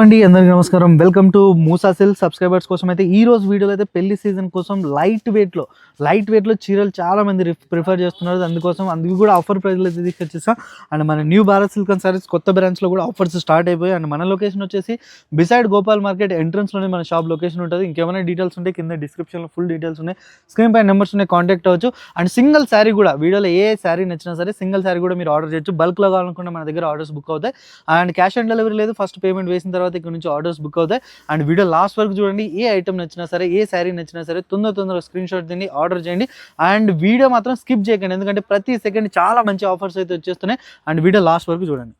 అండి అందరికీ నమస్కారం. Welcome to Moosa cell subscribers కోసం అయితే ఈ రోజు వీడియోలో అయితే పెళ్ళి సీజన్ కోసం లైట్ వెయిట్లో లైట్ వెయిట్లో చీరలు చాలా మంది ప్రిఫర్ చేస్తున్నారు. అందుకోసం అందుకు కూడా ఆఫర్ ప్రైజ్లో అయితే తీసుకొచ్చేసాం. అండ్ మన new Bharat silk and saris కొత్త బ్రాంచ్లో కూడా ఆఫర్స్ స్టార్ట్ అయిపోయి అండ్ మన లొకేషన్ వచ్చేసి బిసైడ్ గోపాల్ మార్కెట్ ఎంట్రన్స్లోనే మన షాప్ లొకేషన్ ఉంటుంది. ఇంకేమైనా డీటెయిల్స్ ఉంటే కింద డిస్క్రిప్షన్లో ఫుల్ డీటెయిల్స్ ఉన్నాయి. స్క్రీన్ పై నెంబర్స్ ఉన్నాయి కాంటాక్ట్ అవ్వచ్చు. అండ్ సింగిల్ శారీ కూడా వీడియోలో ఏ శారీ నచ్చినా సరే సింగిల్ శారీ కూడా మీరు ఆర్డర్ చేయొచ్చు. బల్క్లో కావాలనుకుంటే మన దగ్గర ఆర్డర్స్ బుక్ అవుతాయి. అండ్ క్యాష్ ఆన్ డెలివరీ లేదు. ఫస్ట్ పేమెంట్ వేసిన తర్వాత ఇక్కడ నుంచి ఆర్డర్స్ బుక్ అవుతాయి. అండ్ వీడియో లాస్ట్ వరకు చూడండి ఏ ఐటమ్ నచ్చినా సరే ఏ శారీ నచ్చినా సరే తొందర తొందరగా స్క్రీన్ షాట్ తిని ఆర్డర్ చేయండి. అండ్ వీడియో మాత్రం స్కిప్ చేయకండి. ఎందుకంటే ప్రతి సెకండ్ చాలా మంచి ఆఫర్స్ అయితే వచ్చేస్తున్నాయి. అండ్ వీడియో లాస్ట్ వరకు చూడండి.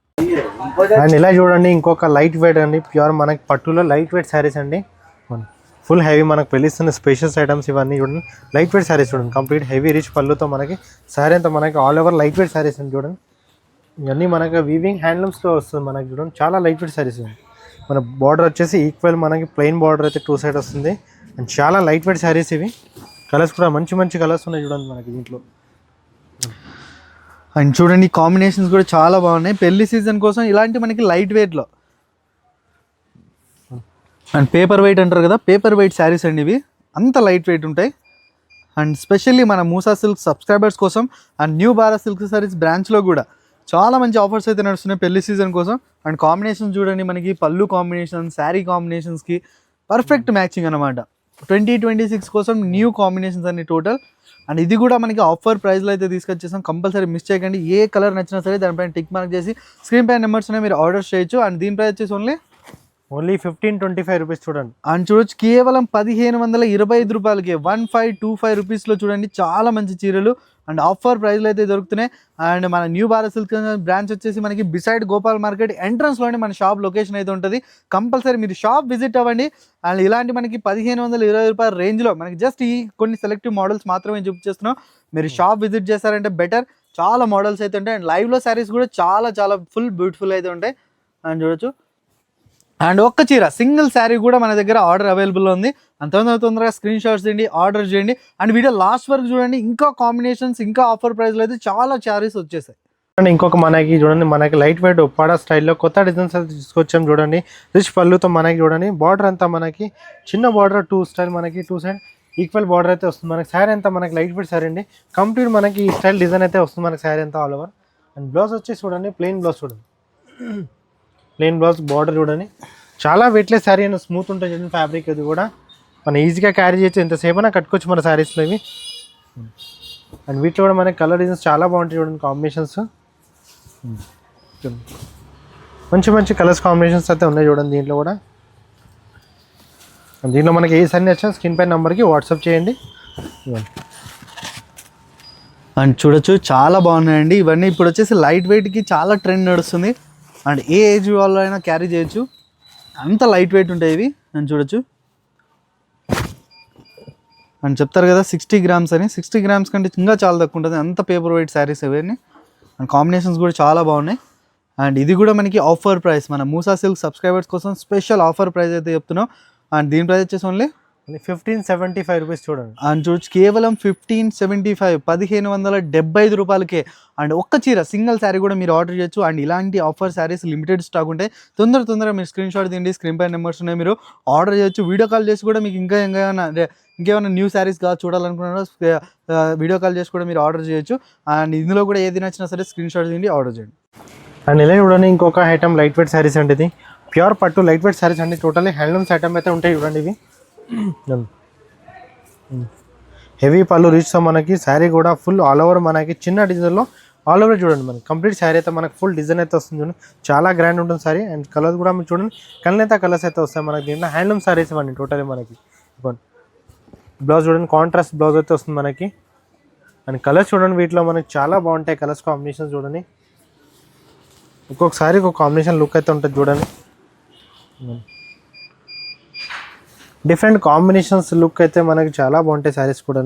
అండ్ ఇలా చూడండి ఇంకొక లైట్ వెయిట్ అండి. ప్యూర్ మనకి పట్టులో లైట్ వెయిట్ శారీస్ అండి. ఫుల్ హెవీ మనకు పెళ్ళిస్తున్న స్పెషల్స్ ఐటమ్స్ ఇవన్నీ చూడండి. లైట్ వెయిట్ శారీస్ చూడండి. కంప్లీట్ హెవీ రిచ్ పళ్ళుతో మనకి శారీ అంతా మనకి all over light weight saris అండి చూడండి. ఇవన్నీ మనకి వీవింగ్ హ్యాండ్లూమ్స్లో వస్తుంది మనకి చూడండి. చాలా లైట్ వెయిట్ శారీస్ మన బార్డర్ వచ్చేసి ఈక్వల్ మనకి ప్లెయిన్ బార్డర్ అయితే టూ సైడ్ వస్తుంది. అండ్ చాలా లైట్ వెయిట్ శారీస్ ఇవి. కలర్స్ కూడా మంచి మంచి కలర్స్ ఉన్నాయి చూడండి మనకి దీంట్లో. అండ్ చూడండి కాంబినేషన్స్ కూడా చాలా బాగున్నాయి. పెళ్ళి సీజన్ కోసం ఇలాంటి మనకి లైట్ వెయిట్లో అండ్ పేపర్ వెయిట్ అంటారు కదా పేపర్ వెయిట్ శారీస్ అండి ఇవి. అంత లైట్ వెయిట్ ఉంటాయి. అండ్ స్పెషల్లీ మన మూసా సిల్క్ సబ్స్క్రైబర్స్ కోసం and new Bharat silk saris బ్రాంచ్లో కూడా. చాలా మంచి ఆఫర్స్ అయితే నడుస్తున్నాయి పెళ్ళి సీజన్ కోసం. అండ్ కాంబినేషన్స్ చూడండి మనకి పళ్ళు కాంబినేషన్ శారీ కాంబినేషన్స్కి పర్ఫెక్ట్ మ్యాచింగ్ అనమాట ట్వంటీ ట్వంటీ సిక్స్ కోసం న్యూ కాంబినేషన్స్ అన్ని టోటల్ అండ్ ఇది కూడా మనకి ఆఫర్ ప్రైస్లో అయితే తీసుకొచ్చేసాం. కంపల్సరీ మిస్ చేయకండి. ఏ కలర్ నచ్చినా సరే దానిపైన టిక్ మార్క్ చేసి స్క్రీన్ పైన నెంబర్స్ మీరు ఆర్డర్ చేయొచ్చు. అండ్ దీని ప్రైస్ వచ్చేసి only only fifteen twenty five rupees చూడండి. అండ్ చూడొచ్చు కేవలం పదిహేను వందల ఇరవై ఐదు రూపాయలకి వన్ ఫైవ్ టూ ఫైవ్ రూపీస్లో చూడండి. చాలా మంచి చీరలు. అండ్ ఆఫర్ ప్రైస్లో అయితే దొరుకుతున్నాయి. అండ్ మన న్యూ భారత్ సిల్క్ బ్రాంచ్ వచ్చేసి మనకి బిసైడ్ గోపాల్ మార్కెట్ ఎంట్రన్స్లోనే మన షాప్ లొకేషన్ అయితే ఉంటుంది. కంపల్సరీ మీరు షాప్ విజిట్ అవ్వండి. అండ్ ఇలాంటి మనకి పదిహేను వందల ఇరవై రూపాయల రేంజ్లో మనకి జస్ట్ ఈ కొన్ని సెలెక్టివ్ మోడల్స్ మాత్రమే చూపించేస్తున్నాం మీరు షాప్ విజిట్ చేశారంటే బెటర్ చాలా మోడల్స్ అయితే ఉంటాయి. అండ్ లైవ్లో శారీస్ కూడా చాలా చాలా ఫుల్ బ్యూటిఫుల్ అయితే ఉంటాయి. అండ్ చూడొచ్చు. అండ్ ఒక్క చీర సింగిల్ శారీ కూడా మన దగ్గర ఆర్డర్ అవైలబుల్ ఉంది. అంత తొందర తొందరగా స్క్రీన్ షాట్స్ తీయండి ఆర్డర్ చేయండి. అండ్ వీడియో లాస్ట్ వరకు చూడండి ఇంకా కాంబినేషన్స్ ఇంకా ఆఫర్ ప్రైస్లో అయితే చాలా శారీస్ వచ్చేసాయి. అండ్ ఇంకొక మనకి చూడండి మనకి లైట్ వెయిట్ ఉప్పాడ స్టైల్లో కొత్త డిజైన్స్ అయితే తీసుకొచ్చాం చూడండి. రిచ్ పళ్ళుతో మనకి చూడండి బార్డర్ అంతా మనకి చిన్న బార్డర్ టూ స్టైల్ మనకి టూ సైడ్ ఈక్వల్ బార్డర్ అయితే వస్తుంది. మనకి శారీ అంతా మనకి లైట్ వెయిట్ శారీ అండి. కంప్లీట్ మనకి ఈ స్టైల్ డిజైన్ అయితే వస్తుంది మనకి శారీ అంతా ఆల్ ఓవర్. అండ్ బ్లౌజ్ వచ్చేసి చూడండి ప్లెయిన్ బ్లౌజ్ చూడండి. ప్లెయిన్ బ్లౌజ్ బార్డర్ చూడండి. చాలా వెయిట్లెస్ శారీ అండ్ స్మూత్ ఉంటుంది చూడండి ఫ్యాబ్రిక్ అది కూడా. మనం ఈజీగా క్యారీ చేయొచ్చు. ఎంతసేపు అయినా కట్టుకోవచ్చు మన శారీస్లో ఇవి. అండ్ వీటిలో కూడా మనకి కలర్ డిజైన్స్ చాలా బాగుంటాయి చూడండి కాంబినేషన్స్ మంచి మంచి కలర్స్ కాంబినేషన్స్ అయితే ఉన్నాయి చూడండి దీంట్లో కూడా. దీంట్లో మనకి ఏ సన్ని వచ్చినా స్క్రీన్ పై నెంబర్కి వాట్సాప్ చేయండి. అండ్ చూడొచ్చు చాలా బాగున్నాయండి. ఇవన్నీ ఇప్పుడు వచ్చేసి లైట్ వెయిట్కి చాలా ట్రెండ్ నడుస్తుంది. అండ్ ఏ ఏజ్ వాళ్ళు అయినా క్యారీ చేయొచ్చు. అంత లైట్ వెయిట్ ఉంటాయి ఇవి. అని చూడొచ్చు. అండ్ చెప్తారు కదా సిక్స్టీ గ్రామ్స్ అని. సిక్స్టీ గ్రామ్స్ కంటే ఇంకా చాలా తక్కువ ఉంటుంది. అంత పేపర్ వెయిట్ శారీస్ ఇవన్నీ. అండ్ కాంబినేషన్స్ కూడా చాలా బాగున్నాయి. అండ్ ఇది కూడా మనకి ఆఫర్ ప్రైస్. మన మూసా సిల్క్ సబ్స్క్రైబర్స్ కోసం స్పెషల్ ఆఫర్ ప్రైస్ అయితే చెప్తున్నాం. అండ్ దీని ప్రైస్ వచ్చేసి only fifteen seventy five rupees చూడండి. అండ్ చూడొచ్చు కేవలం ఫిఫ్టీన్ సెవెంటీ ఫైవ్ పదిహేను వందల డెబ్బై ఐదు రూపాయలకే. అండ్ ఒక్క చీర సింగిల్ శారీ కూడా మీరు ఆర్డర్ చేయొచ్చు. అండ్ ఇలాంటి ఆఫర్ శారీస్ లిమిటెడ్ స్టాక్ ఉంటాయి. తొందర తొందరగా మీరు స్క్రీన్ షాట్ తీయండి స్క్రీన్ పై నెంబర్స్ ఉన్నాయి మీరు ఆర్డర్ చేయొచ్చు. వీడియో కాల్ చేసి కూడా మీకు ఇంకా ఇంకా ఏమైనా అంటే ఇంకేమైనా న్యూ శారీస్ కాదు చూడాలనుకున్నారో వీడియో కాల్ చేసి కూడా మీరు ఆర్డర్ చేయొచ్చు. అండ్ ఇందులో కూడా ఏది నచ్చినా సరే స్క్రీన్ షాట్ తీయండి ఆర్డర్ చేయండి. అండ్ ఇలా చూడండి ఇంకొక ఐటమ్ లైట్ వెయిట్ శారీస్ అండి ఇది. ప్యూర్ పట్టు లైట్ వెయిట్ శారీస్ అండి టోటల్లీ హ్యాండ్లూమ్స్ ఐటమ్ అయితే ఉంటాయి చూడండి ఇవి. Hmm. హెవీ పళ్ళు రీచ్తో మనకి శారీ కూడా ఫుల్ ఆల్ ఓవర్ మనకి చిన్న డిజైన్లో ఆల్ ఓవర్ చూడండి మనకి. కంప్లీట్ శారీ అయితే మనకి ఫుల్ డిజైన్ అయితే వస్తుంది చూడండి. చాలా గ్రాండ్ ఉంటుంది శారీ అండ్ కలర్స్ కూడా మీరు చూడండి. కళ్ళనైతే కలర్స్ అయితే వస్తాయి మనకి. దీంట్లో హ్యాండ్లూమ్ శారీస్ ఇవ్వండి టోటలీ మనకి. ఇవ్వండి బ్లౌజ్ చూడండి కాంట్రాస్ట్ బ్లౌజ్ అయితే వస్తుంది మనకి. అండ్ కలర్స్ చూడండి వీటిలో మనకి చాలా బాగుంటాయి కలర్స్ కాంబినేషన్స్ చూడండి. ఒక్కొక్కసారి ఒక కాంబినేషన్ లుక్ అయితే ఉంటుంది చూడండి. డిఫరెంట్ కాంబినేషన్స్ లుక్ అయితే మనకి చాలా బాగుంటాయి శారీస్ కూడా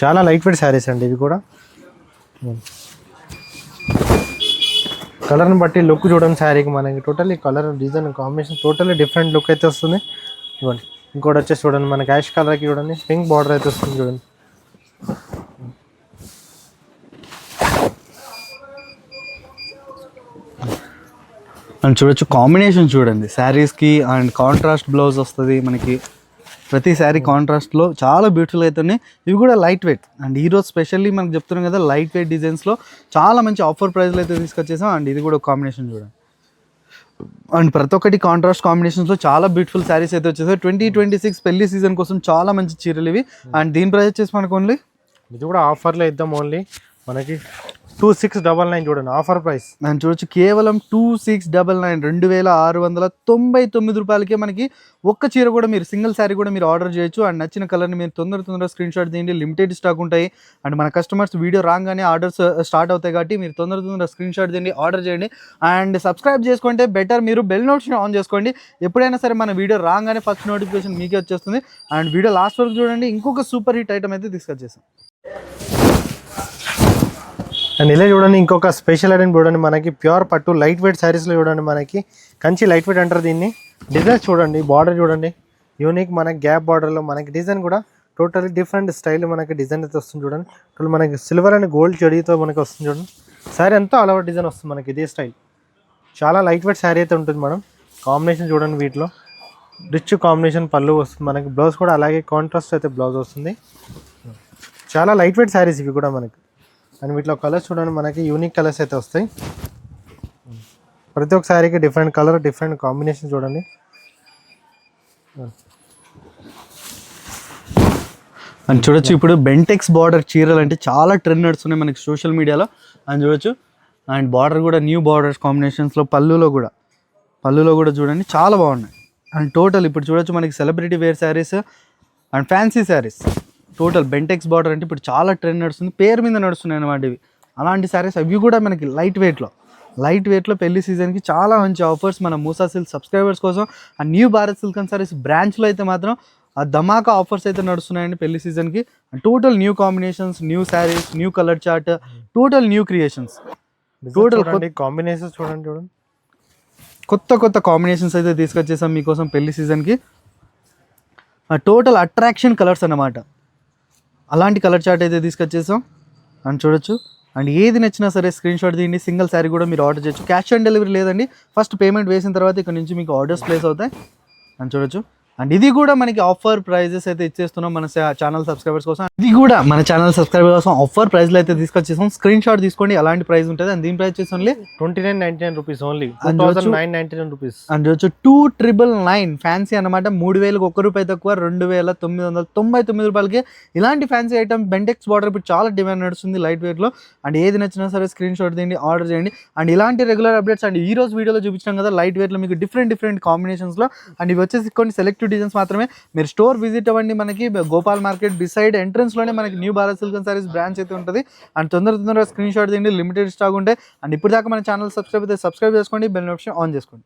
చాలా లైట్ వెయిట్ శారీస్ అండి ఇవి కూడా. కలర్ని బట్టి లుక్ చూడండి శారీకి మనకి. Totally colour design combination totally different look అయితే వస్తుంది. ఇవ్వండి. ఇంకోటి వచ్చేసి చూడండి మనకి యాష్ కలర్కి చూడండి పింక్ బార్డర్ అయితే వస్తుంది చూడండి. అండ్ చూడొచ్చు కాంబినేషన్ చూడండి. శారీస్కి అండ్ కాంట్రాస్ట్ బ్లౌజ్ వస్తుంది మనకి. ప్రతి శారీ కాంట్రాస్ట్లో చాలా బ్యూటిఫుల్ అవుతున్నాయి ఇవి కూడా లైట్ వెయిట్ అండ్ ఈరోజు స్పెషల్లీ మనకు చెప్తున్నాం కదా లైట్ వెయిట్ డిజైన్స్లో చాలా మంచి ఆఫర్ ప్రైస్లో అయితే తీసుకొచ్చేసాం. అండ్ ఇది కూడా కాంబినేషన్ చూడండి. అండ్ ప్రతి ఒక్కటి కాంట్రాస్ట్ కాంబినేషన్స్లో చాలా బ్యూటిఫుల్ శారీస్ అయితే వచ్చేసాయి. ట్వంటీ ట్వంటీ సిక్స్ పెళ్ళి సీజన్ కోసం చాలా మంచి చీరలు ఇవి. అండ్ దీని ప్రైస్ వచ్చేసి మనకు ఓన్లీ ఇది కూడా ఆఫర్లో ఇద్దాం ఓన్లీ మనకి టూ సిక్స్ డబల్ నైన్ చూడండి ఆఫర్ ప్రైస్ మనం చూడొచ్చు కేవలం టూ సిక్స్ డబల్ నైన్ రెండు వేల ఆరు వందల తొంభై తొమ్మిది రూపాయలకే మనకి ఒక్క చీర కూడా మీరు సింగిల్ శారీ కూడా మీరు ఆర్డర్ చేయొచ్చు. అండ్ నచ్చిన కలర్ని మీరు తొందర తొందరగా స్క్రీన్ షాట్ తీయండి. లిమిటెడ్ స్టాక్ ఉంటాయి. అండ్ మన కస్టమర్స్ వీడియో రాగానే ఆర్డర్స్ స్టార్ట్ uh, అవుతాయి కాబట్టి మీరు తొందర తొందర స్క్రీన్ షాట్ తీయండి ఆర్డర్ చేయండి. అండ్ సబ్స్క్రైబ్ చేసుకుంటే బెటర్ మీరు బెల్ నోటిఫికేషన్ ఆన్ చేసుకోండి. ఎప్పుడైనా సరే మన వీడియో రాగానే ఫస్ట్ నోటిఫికేషన్ మీకే వచ్చేస్తుంది. అండ్ వీడియో లాస్ట్ వరకు చూడండి. ఇంకొక సూపర్ హిట్ ఐటమ్ అయితే తీసుకొచ్చేసాం అండ్ ఇలా చూడండి ఇంకొక స్పెషల్ ఐటమ్ చూడండి మనకి. ప్యూర్ పట్టు లైట్ వెయిట్ శారీస్లో చూడండి మనకి. కంచి లైట్ వెయిట్ అంటారు దీన్ని. డిజైన్స్ చూడండి బార్డర్ చూడండి. యూనిక్ మనకి గ్యాప్ బార్డర్లో మనకి డిజైన్ కూడా టోటల్ డిఫరెంట్ స్టైల్ మనకి డిజైన్ అయితే వస్తుంది చూడండి. టోటల్ మనకి సిల్వర్ అండ్ గోల్డ్ చెడితో మనకి వస్తుంది చూడండి. శారీ అంతా ఆల్ ఓవర్ డిజైన్ వస్తుంది మనకి ఇదే స్టైల్ చాలా లైట్ వెయిట్ శారీ అయితే ఉంటుంది మనం కాంబినేషన్ చూడండి వీటిలో. రిచ్ కాంబినేషన్ పళ్ళు వస్తుంది మనకి. బ్లౌజ్ కూడా అలాగే కాంట్రాస్ట్ అయితే బ్లౌజ్ వస్తుంది. చాలా లైట్ వెయిట్ శారీస్ ఇవి కూడా మనకి. అండ్ వీటిలో కలర్స్ చూడండి మనకి యూనిక్ కలర్స్ అయితే వస్తాయి. ప్రతి ఒక్క శారీకి డిఫరెంట్ కలర్ డిఫరెంట్ కాంబినేషన్ చూడండి. అని చూడొచ్చు ఇప్పుడు బెంటెక్స్ బార్డర్ చీరలు అంటే చాలా ట్రెండ్ నడుస్తున్నాయి మనకి సోషల్ మీడియాలో అని చూడొచ్చు అండ్ బార్డర్ కూడా న్యూ బార్డర్స్ కాంబినేషన్స్లో పళ్ళులో కూడా. పళ్ళులో కూడా చూడండి చాలా బాగున్నాయి. అండ్ టోటల్ ఇప్పుడు చూడొచ్చు మనకి celebrity wear saris and fancy saris total Bentex border అంటే ఇప్పుడు చాలా ట్రెండ్ నడుస్తుంది పేరు మీద నడుస్తున్నాయి అన్నమాట ఇవి. అలాంటి శారీస్ అవి కూడా మనకి లైట్ వెయిట్లో లైట్ వెయిట్లో పెళ్ళి సీజన్కి చాలా మంచి ఆఫర్స్ మన మూసా సిల్క్ సబ్స్క్రైబర్స్ కోసం. ఆ new Bharat silk and saris బ్రాంచ్లో అయితే మాత్రం ఆ ధమాకా ఆఫర్స్ అయితే నడుస్తున్నాయండి పెళ్ళి సీజన్కి total new combinations new saris new colour chart total new creations చూడండి కాంబినేషన్స్ చూడండి చూడండి కొత్త కొత్త కాంబినేషన్స్ అయితే తీసుకొచ్చేసాం మీకోసం పెళ్ళి సీజన్కి టోటల్ అట్రాక్షన్ కలర్స్ అన్నమాట. అలాంటి కలర్ చార్ట్ అయితే తీసుకొచ్చేసాం. అని చూడొచ్చు. అండ్ ఏది నచ్చినా సరే స్క్రీన్ షాట్ తీయండి. సింగిల్ శారీ కూడా మీరు ఆర్డర్ చేయొచ్చు. క్యాష్ ఆన్ డెలివరీ లేదండి. ఫస్ట్ పేమెంట్ వేసిన తర్వాత ఇక్కడ నుంచి మీకు ఆర్డర్స్ ప్లేస్ అవుతాయి. అని చూడొచ్చు. అండ్ ఇది కూడా మనకి ఆఫర్ ప్రైజెస్ అయితే ఇచ్చేస్తున్నాం మన ఛానల్ సబ్స్క్రైబర్స్ కోసం. ఇది కూడా మన ఛానల్ సబ్స్క్రైబర్ కోసం ఆఫర్ ప్రైస్లో అయితే తీసుకొచ్చేసాం. స్క్రీన్ షాట్ తీసుకోండి అలాంటి ప్రైస్ ఉంటుంది. అండ్ దీని ప్రైస్ వచ్చేసి only twenty nine ninety nine rupees only. Nine ninety nine rupees and వచ్చి టూ ట్రిపుల్ నైన్ ఫ్యాన్సీ అనమాట మూడు వేలకు ఒక్క రూపాయి తక్కువ రెండు వేల తొమ్మిది వందల తొంభై తొమ్మిది రూపాయలకి. ఇలాంటి ఫ్యాన్సీ ఐటమ్ బెంటెక్స్ బార్డర్ ఇప్పుడు చాలా డిమాండ్ నడుస్తుంది లైట్ వెయిట్లో అండ్ ఏది నచ్చినా సరే స్క్రీన్ షాట్ తీయండి ఆర్డర్ చేయండి. అండ్ ఇలాంటి రెగ్యులర్ అప్డేట్స్ అండ్ ఈ రోజు వీడియోలో చూపించాం కదా లైట్ వెయిట్లో మీకు డిఫరెంట్ డిఫరెంట్ కాంబినేషన్స్లో అండ్ ఇవి వచ్చేసి కొన్ని సెలెక్టివ్ డిజైన్స్ మాత్రమే. మీరు స్టోర్ విజిట్ అవ్వండి మనకి. గోపాల్ మార్కెట్ బిసైడ్ ఎంట్రన్స్లోనే మనకి new Bharat silk and saris branch అయితే ఉంటుంది. అండ్ తొందర తొందరగా స్క్రీన్ షాట్ తీయండి. లిమిటెడ్ స్టాక్ ఉంటే. అండ్ ఇప్పుడు దాకా మన ఛానల్ సబ్స్క్రైబ్ అయితే సబ్స్క్రైబ్ చేసుకోండి. బెల్ నోటిఫికేషన్ ఆన్ చేసుకోండి.